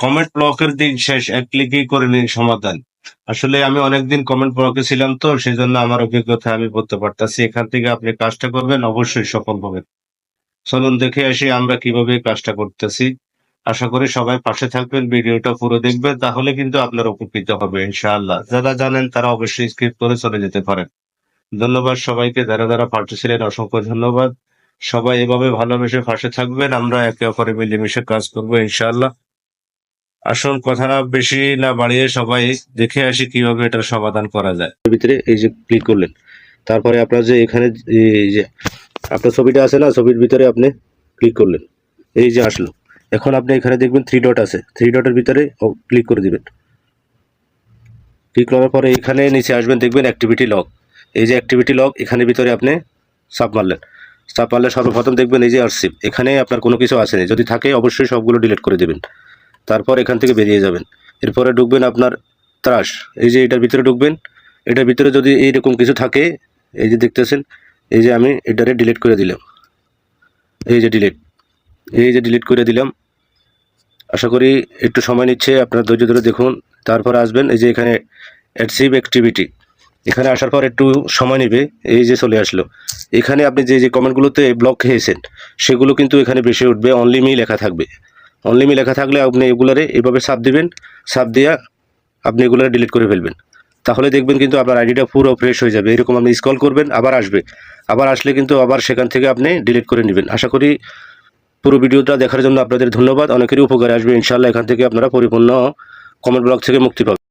Comment ব্লকের দিন শেষ, এক ক্লিকেই করে নিন সমাধান। আসলে আমি অনেকদিন কমেন্ট ব্লকে ছিলাম তো সেই জন্য আমার অভিজ্ঞতা আমি বলতে পারতাছি। এখান থেকে আপনি কাজটা করবেন, অবশ্যই সফল হবেন। চলুন দেখে আসি আমরা কীভাবে কাজটা করতেছি। আশা করি সবাই পাশে থাকবেন, ভিডিওটা পুরো দেখবেন, তাহলে কিন্তু আপনার উপকৃত হবে ইনশাআল্লাহ। যারা জানেন তারা অবশ্যই স্কিপ করে চলে যেতে পারেন। ধন্যবাদ সবাইকে, যারা যারা পাশে ছিলেন, অসংখ্য ধন্যবাদ। সবাই এভাবে ভালোবেসে পাশে থাকবেন, আমরা একে অপরে মিলেমিশে কাজ করব, ইনশাআল্লাহ। আসল কথা বেশি না বাড়িয়ে সবাই দেখে আসি কীভাবে এটার সমাধান করা যায়। ভিতরে এই যে ক্লিক করলেন, তারপরে আপনার যে এখানে এই যে আপনার ছবিটা আছে না, ছবির ভিতরে আপনি ক্লিক করলেন, এই যে আসলো। এখন আপনি এখানে দেখবেন থ্রি ডট আছে থ্রি ডটের ভিতরে ক্লিক করে দিবেন। ক্লিক করার পরে এখানে নিচে আসবেন, দেখবেন অ্যাক্টিভিটি লগ এই যে অ্যাক্টিভিটি লগ এখানে ভিতরে আপনি সাপ মারলেন। সাপ মারলে সর্বপ্রথম দেখবেন এই যে আরসিপ এখানে আপনার কোনো কিছু আসেনি। যদি থাকে, অবশ্যই সবগুলো ডিলিট করে দেবেন। তারপর এখান থেকে বেরিয়ে যাবেন। এরপরে ঢুকবেন আপনার ত্রাস। এই যে এটার ভিতরে ঢুকবেন, এটার ভিতরে যদি এইরকম কিছু থাকে, এই যে দেখতেছেন, এই যে আমি এটারে ডিলিট করে দিলাম। এই যে ডিলিট এই যে ডিলিট করে দিলাম। আশা করি একটু সময় নিচ্ছে, আপনার ধৈর্য ধরে দেখুন। তারপর আসবেন, এই যে এখানে অ্যাডসিভ অ্যাক্টিভিটি এখানে আসার পর একটু সময় নেবে, এই যে চলে আসলো। এখানে আপনি যে যে কমেন্টগুলোতে ব্লক খেয়েছেন, সেগুলো কিন্তু এখানে বেশি উঠবে অনলি মি লেখা থাকবে। অনলি মি লেখা থাকলে আপনি এগুলারে এভাবে সাপ দিবেন সাপ দিয়া আপনি এগুলারে ডিলিট করে ফেলবেন। তাহলে দেখবেন কিন্তু আপনার আইডিটা পুরো ফ্রেশ হয়ে যাবে। এরকম আপনি স্কল করবেন, আবার আসবে। আবার আসলে কিন্তু আবার সেখান থেকে আপনি ডিলিট করে নেবেন। আশা করি পুরো ভিডিওটা দেখার জন্য আপনাদের ধন্যবাদ। অনেকেরই উপকারে আসবে। ইনশাল্লাহ এখান থেকে আপনারা পরিপূর্ণ কমেন্ট ব্লক থেকে মুক্তি পাবেন।